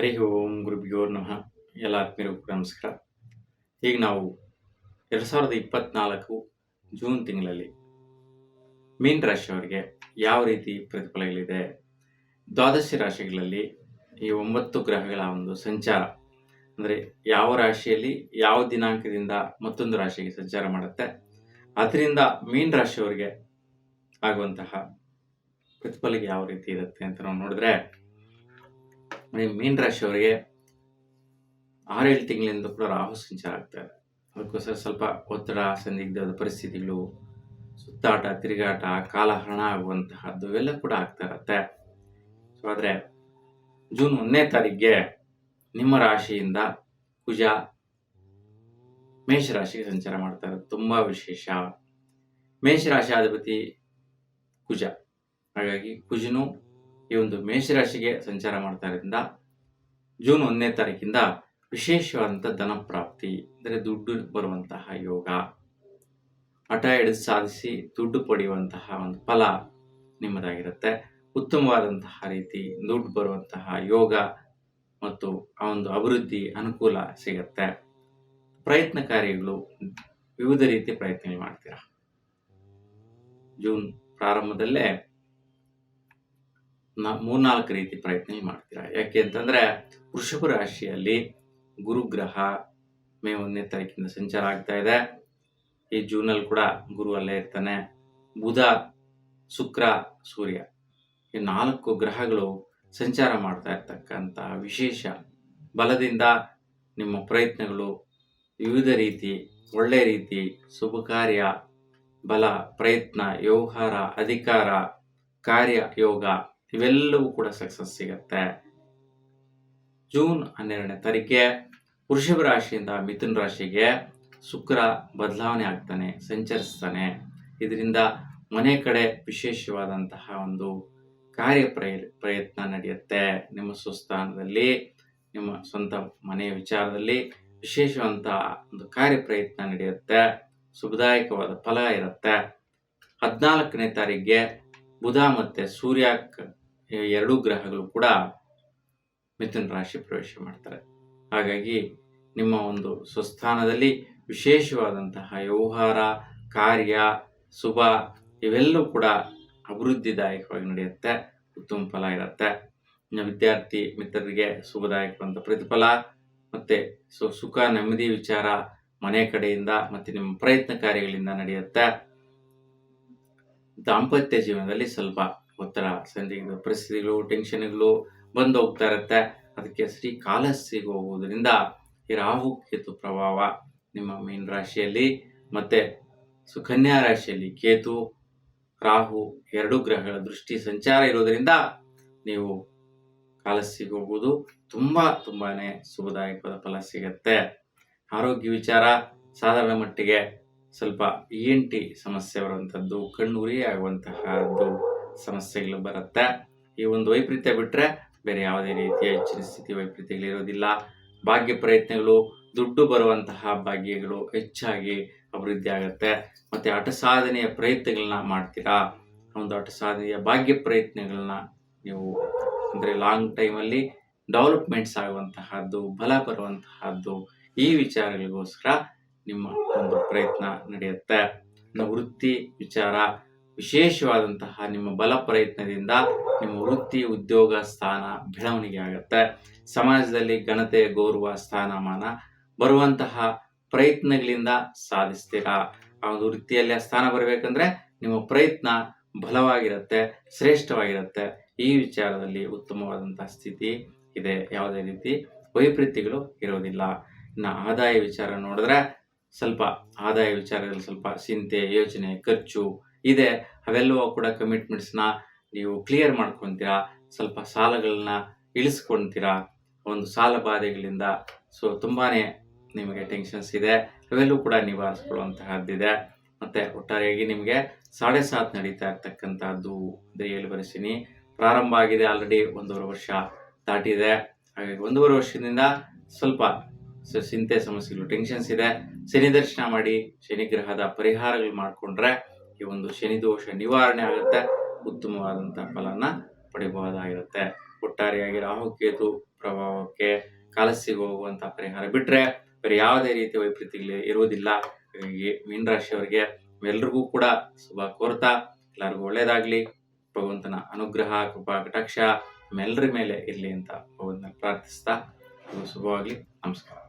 ಹರಿ ಓಂ ಗುರುಭ್ಯೋ ನಮಃ. ಎಲ್ಲ ಆತ್ಮೀಯರಿಗೂ ನಮಸ್ಕಾರ. ಈಗ ನಾವು ಎರಡು ಸಾವಿರದ ಇಪ್ಪತ್ನಾಲ್ಕು ಜೂನ್ ತಿಂಗಳಲ್ಲಿ ಮೀನ್ ರಾಶಿಯವರಿಗೆ ಯಾವ ರೀತಿ ಪ್ರತಿಫಲಗಳಿದೆ? ದ್ವಾದಶಿ ರಾಶಿಗಳಲ್ಲಿ ಈ ಒಂಬತ್ತು ಗ್ರಹಗಳ ಒಂದು ಸಂಚಾರ ಅಂದರೆ ಯಾವ ರಾಶಿಯಲ್ಲಿ ಯಾವ ದಿನಾಂಕದಿಂದ ಮತ್ತೊಂದು ರಾಶಿಗೆ ಸಂಚಾರ ಮಾಡುತ್ತೆ? ಅದರಿಂದ ಮೀನ್ ರಾಶಿಯವರಿಗೆ ಆಗುವಂತಹ ಪ್ರತಿಫಲ ಯಾವ ರೀತಿ ಇರುತ್ತೆ ಅಂತ ನಾವು ನೋಡಿದ್ರೆ ಮೀನ್ ರಾಶಿಯವರಿಗೆ ಆರೇಳು ತಿಂಗಳಿಂದ ಕೂಡ ರಾಹು ಸಂಚಾರ ಆಗ್ತಾ ಇದೆ. ಅದಕ್ಕೋಸ್ಕರ ಸ್ವಲ್ಪ ಒತ್ತಡ ಸಂದಿಗ್ಧದ ಪರಿಸ್ಥಿತಿಗಳು, ಸುತ್ತಾಟ, ತಿರುಗಾಟ, ಕಾಲಹರಣ ಆಗುವಂತಹದ್ದು ಇವೆಲ್ಲ ಕೂಡ ಆಗ್ತಾ ಇರತ್ತೆ. ಸೊ ಆದರೆ ಜೂನ್ ಒಂದನೇ ತಾರೀಕಿಗೆ ನಿಮ್ಮ ರಾಶಿಯಿಂದ ಕುಜ ಮೇಷರಾಶಿಗೆ ಸಂಚಾರ ಮಾಡ್ತಾ ಇರೋದು ತುಂಬ ವಿಶೇಷ. ಮೇಷರಾಶಿ ಅಧಿಪತಿ ಕುಜ. ಹಾಗಾಗಿ ಕುಜನು ಈ ಒಂದು ಮೇಷರಾಶಿಗೆ ಸಂಚಾರ ಮಾಡ್ತಾ ಇರೋದ್ರಿಂದ ಜೂನ್ ಒಂದನೇ ತಾರೀಕಿಂದ ವಿಶೇಷವಾದಂಥ ಧನಪ್ರಾಪ್ತಿ ಅಂದರೆ ದುಡ್ಡು ಬರುವಂತಹ ಯೋಗ ಹಠ ಹಿಡಿದು ಸಾಧಿಸಿ ದುಡ್ಡು ಪಡೆಯುವಂತಹ ಒಂದು ಫಲ ನಿಮ್ಮದಾಗಿರುತ್ತೆ. ಉತ್ತಮವಾದಂತಹ ರೀತಿ ದುಡ್ಡು ಬರುವಂತಹ ಯೋಗ ಮತ್ತು ಆ ಒಂದು ಅಭಿವೃದ್ಧಿ ಅನುಕೂಲ ಸಿಗುತ್ತೆ. ಪ್ರಯತ್ನ ಕಾರ್ಯಗಳು ವಿವಿಧ ರೀತಿ ಪ್ರಯತ್ನಗಳು ಮಾಡ್ತೀರಾ? ಜೂನ್ ಪ್ರಾರಂಭದಲ್ಲೇ ನಾ ಮೂರ್ನಾಲ್ಕು ರೀತಿ ಪ್ರಯತ್ನ ಮಾಡ್ತೀರಾ? ಯಾಕೆ ಅಂತಂದ್ರೆ ವೃಷಭ ರಾಶಿಯಲ್ಲಿ ಗುರುಗ್ರಹ ಮೇ ಒಂದನೇ ತಾರೀಕಿಂದ ಸಂಚಾರ ಆಗ್ತಾ ಇದೆ. ಈ ಜೂನಲ್ಲಿ ಕೂಡ ಗುರು ಅಲ್ಲೇ ಇರ್ತಾನೆ. ಬುಧ, ಶುಕ್ರ, ಸೂರ್ಯ. ಈ ನಾಲ್ಕು ಗ್ರಹಗಳು ಸಂಚಾರ ಮಾಡ್ತಾ ಇರ್ತಕ್ಕಂಥ ವಿಶೇಷ. ಬಲದಿಂದ ನಿಮ್ಮ ಪ್ರಯತ್ನಗಳು ವಿವಿಧ ರೀತಿ, ಒಳ್ಳೆ ರೀತಿ, ಶುಭ ಕಾರ್ಯ, ಬಲ, ಪ್ರಯತ್ನ, ವ್ಯವಹಾರ, ಅಧಿಕಾರ, ಕಾರ್ಯ, ಯೋಗ ಇವೆಲ್ಲವೂ ಕೂಡ ಸಕ್ಸಸ್ ಸಿಗತ್ತೆ. ಜೂನ್ ಹನ್ನೆರಡನೇ ತಾರೀಕಿಗೆ ವೃಷಭ ರಾಶಿಯಿಂದ ಮಿಥುನ್ ರಾಶಿಗೆ ಶುಕ್ರ ಬದಲಾವಣೆ ಆಗ್ತಾನೆ, ಸಂಚರಿಸ್ತಾನೆ. ಇದರಿಂದ ಮನೆ ಕಡೆ ವಿಶೇಷವಾದಂತಹ ಒಂದು ಕಾರ್ಯ ಪ್ರಯ, ಪ್ರಯತ್ನ ನಡೆಯುತ್ತೆ. ನಿಮ್ಮ ಸ್ವಸ್ಥಾನದಲ್ಲಿ, ನಿಮ್ಮ ಸ್ವಂತ ಮನೆಯ ವಿಚಾರದಲ್ಲಿ ವಿಶೇಷವಂತ ಒಂದು ಕಾರ್ಯ ಪ್ರಯತ್ನ ನಡೆಯುತ್ತೆ. ಶುಭದಾಯಕವಾದ ಫಲ ಇರುತ್ತೆ. ಹದಿನಾಲ್ಕನೇ ತಾರೀಕಿಗೆ ಬುಧ ಮತ್ತೆ ಸೂರ್ಯ ಎರಡೂ ಗ್ರಹಗಳು ಕೂಡ ಮಿಥುನ್ ರಾಶಿ ಪ್ರವೇಶ ಮಾಡ್ತಾರೆ. ಹಾಗಾಗಿ ನಿಮ್ಮ ಒಂದು ಸ್ವಸ್ಥಾನದಲ್ಲಿ ವಿಶೇಷವಾದಂತಹ ವ್ಯವಹಾರ, ಕಾರ್ಯ, ಶುಭ ಇವೆಲ್ಲವೂ ಕೂಡ ಅಭಿವೃದ್ಧಿದಾಯಕವಾಗಿ ನಡೆಯುತ್ತೆ, ಉತ್ತಮ ಫಲ ಇರುತ್ತೆ. ವಿದ್ಯಾರ್ಥಿ ಮಿತ್ರರಿಗೆ ಶುಭದಾಯಕವಾದ ಪ್ರತಿಫಲ ಮತ್ತೆ ಸು, ಸುಖ, ನೆಮ್ಮದಿ ವಿಚಾರ ಮನೆ ಕಡೆಯಿಂದ ಮತ್ತೆ ನಿಮ್ಮ ಪ್ರಯತ್ನ ಕಾರ್ಯಗಳಿಂದ ನಡೆಯುತ್ತೆ. ದಾಂಪತ್ಯ ಜೀವನದಲ್ಲಿ ಸ್ವಲ್ಪ ಒತ್ತಡ ಸಂದಿಗ್ಧ ಪರಿಸ್ಥಿತಿಗಳು ಟೆನ್ಷನ್ಗಳು ಬಂದು ಹೋಗ್ತಾ ಇರುತ್ತೆ. ಅದಕ್ಕೆ ಶ್ರೀ ಕಾಲಸ್ಸಿಗೆ ಹೋಗುವುದರಿಂದ ಈ ರಾಹು ಕೇತು ಪ್ರಭಾವ ನಿಮ್ಮ ಮೀನ ರಾಶಿಯಲ್ಲಿ ಮತ್ತೆ ಸುಕನ್ಯಾ ರಾಶಿಯಲ್ಲಿ ಕೇತು, ರಾಹು ಎರಡು ಗ್ರಹಗಳ ದೃಷ್ಟಿ ಸಂಚಾರ ಇರೋದರಿಂದ ನೀವು ಕಾಲಸ್ಸಿಗೆ ಹೋಗುವುದು ತುಂಬಾ ತುಂಬಾನೇ ಶುಭದಾಯಕವಾದ ಫಲ ಸಿಗತ್ತೆ. ಆರೋಗ್ಯ ವಿಚಾರ ಸಾಧಾರಣ ಮಟ್ಟಿಗೆ ಸ್ವಲ್ಪ ಇ ಎನ್ ಟಿ ಸಮಸ್ಯೆ ಬರುವಂಥದ್ದು, ಕಣ್ಣುರಿ ಆಗುವಂತಹದ್ದು. ಸಮಸ್ಯೆಗಳು ಬರುತ್ತೆ. ಈ ಒಂದು ವೈಪರೀತ್ಯ ಬಿಟ್ಟರೆ ಬೇರೆ ಯಾವುದೇ ರೀತಿಯ ಹೆಚ್ಚಿನ ಸ್ಥಿತಿ ವೈಪರೀತ್ಯಗಳಿರೋದಿಲ್ಲ ಭಾಗ್ಯ ಪ್ರಯತ್ನಗಳು, ದುಡ್ಡು ಬರುವಂತಹ ಭಾಗ್ಯಗಳು ಹೆಚ್ಚಾಗಿ ಅಭಿವೃದ್ಧಿ ಆಗುತ್ತೆ. ಮತ್ತೆ ಹಠ ಸಾಧನೆಯ ಪ್ರಯತ್ನಗಳನ್ನ ಮಾಡ್ತೀರಾ? ಒಂದು ಹಠ ಸಾಧನೆಯ ಭಾಗ್ಯ ಪ್ರಯತ್ನಗಳನ್ನ ನೀವು ಅಂದರೆ ಲಾಂಗ್ ಟೈಮಲ್ಲಿ ಡೆವಲಪ್ಮೆಂಟ್ಸ್ ಆಗುವಂತಹದ್ದು, ಬಲ ಬರುವಂತಹದ್ದು ಈ ವಿಚಾರಗಳಿಗೋಸ್ಕರ ನಿಮ್ಮ ಒಂದು ಪ್ರಯತ್ನ ನಡೆಯುತ್ತೆ. ವೃತ್ತಿ ವಿಚಾರ ವಿಶೇಷವಾದಂತಹ ನಿಮ್ಮ ಬಲ ಪ್ರಯತ್ನದಿಂದ ನಿಮ್ಮ ವೃತ್ತಿ, ಉದ್ಯೋಗ ಸ್ಥಾನ ಬೆಳವಣಿಗೆ ಆಗುತ್ತೆ. ಸಮಾಜದಲ್ಲಿ ಘನತೆ ಗೌರವ, ಸ್ಥಾನಮಾನ ಬರುವಂತಹ ಪ್ರಯತ್ನಗಳಿಂದ ಸಾಧಿಸ್ತೀರಾ? ಆ ಒಂದು ವೃತ್ತಿಯಲ್ಲಿ ಸ್ಥಾನ ಬರಬೇಕಂದ್ರೆ ನಿಮ್ಮ ಪ್ರಯತ್ನ ಬಲವಾಗಿರುತ್ತೆ, ಶ್ರೇಷ್ಠವಾಗಿರುತ್ತೆ. ಈ ವಿಚಾರದಲ್ಲಿ ಉತ್ತಮವಾದಂತಹ ಸ್ಥಿತಿ ಇದೆ. ಯಾವುದೇ ರೀತಿ ವೈಪರೀತ್ಯಗಳು ಇರೋದಿಲ್ಲ ಇನ್ನು ಆದಾಯ ವಿಚಾರ ನೋಡಿದ್ರೆ ಸ್ವಲ್ಪ ಆದಾಯ ವಿಚಾರದಲ್ಲಿ ಸ್ವಲ್ಪ ಚಿಂತೆ, ಯೋಚನೆ, ಖರ್ಚು ಇದೆ. ಅವೆಲ್ಲವೂ ಕೂಡ ಕಮಿಟ್ಮೆಂಟ್ಸ್ನ ನೀವು ಕ್ಲಿಯರ್ ಮಾಡ್ಕೊತೀರಾ. ಸ್ವಲ್ಪ ಸಾಲಗಳನ್ನ ಇಳಿಸ್ಕೊಳ್ತೀರಾ ಒಂದು ಸಾಲ ಬಾಧೆಗಳಿಂದ. ಸೊ ತುಂಬಾನೇ ನಿಮಗೆ ಟೆನ್ಷನ್ಸ್ ಇದೆ. ಅವೆಲ್ಲವೂ ಕೂಡ ನಿವಾರಿಸ್ಕೊಳ್ಳುವಂತಹದ್ದಿದೆ. ಮತ್ತೆ ಒಟ್ಟಾರೆಯಾಗಿ ನಿಮಗೆ ಸಾಡೆ ಸಾತ್ ನಡೀತಾ ಇರ್ತಕ್ಕಂಥದ್ದು ಅಂದರೆ ಹೇಳಿ ವರ್ಷಿನಿ ಪ್ರಾರಂಭ ಆಗಿದೆ ಆಲ್ರೆಡಿ ಒಂದೂವರೆ ವರ್ಷ ದಾಟಿದೆ. ಹಾಗಾಗಿ ಒಂದೂವರೆ ವರ್ಷದಿಂದ ಸ್ವಲ್ಪ ಚಿಂತೆ, ಸಮಸ್ಯೆಗಳು ಟೆನ್ಷನ್ಸ್ ಇದೆ. ಶನಿ ದರ್ಶನ ಮಾಡಿ ಶನಿಗ್ರಹದ ಪರಿಹಾರಗಳು ಮಾಡಿಕೊಂಡ್ರೆ ಈ ಒಂದು ಶನಿ ದೋಷ ನಿವಾರಣೆ ಆಗುತ್ತೆ. ಉತ್ತಮವಾದಂತಹ ಫಲನ ಪಡಿಬಹುದಾಗಿರುತ್ತೆ. ಒಟ್ಟಾರೆಯಾಗಿ ರಾಹುಕೇತು ಪ್ರಭಾವಕ್ಕೆ ಕಲಸಿಗೆ ಹೋಗುವಂತ ಪರಿಹಾರ ಬಿಟ್ರೆ ಬೇರೆ ಯಾವುದೇ ರೀತಿಯ ವೈಪರೀತ್ಯಗಳು ಇರುವುದಿಲ್ಲ. ಹಾಗಾಗಿ ಮೀನರಾಶಿಯವರಿಗೆ ಎಲ್ರಿಗೂ ಕೂಡ ಶುಭ ಕೋರ್ತಾ. ಎಲ್ಲರಿಗೂ ಒಳ್ಳೇದಾಗ್ಲಿ ಭಗವಂತನ ಅನುಗ್ರಹ, ಕೃಪಾ, ಕಟಾಕ್ಷ ಮೇಲೆ ಇರಲಿ ಅಂತ ಭಗವಂತನ ಪ್ರಾರ್ಥಿಸ್ತಾ, ಶುಭವಾಗ್ಲಿ. ನಮಸ್ಕಾರ.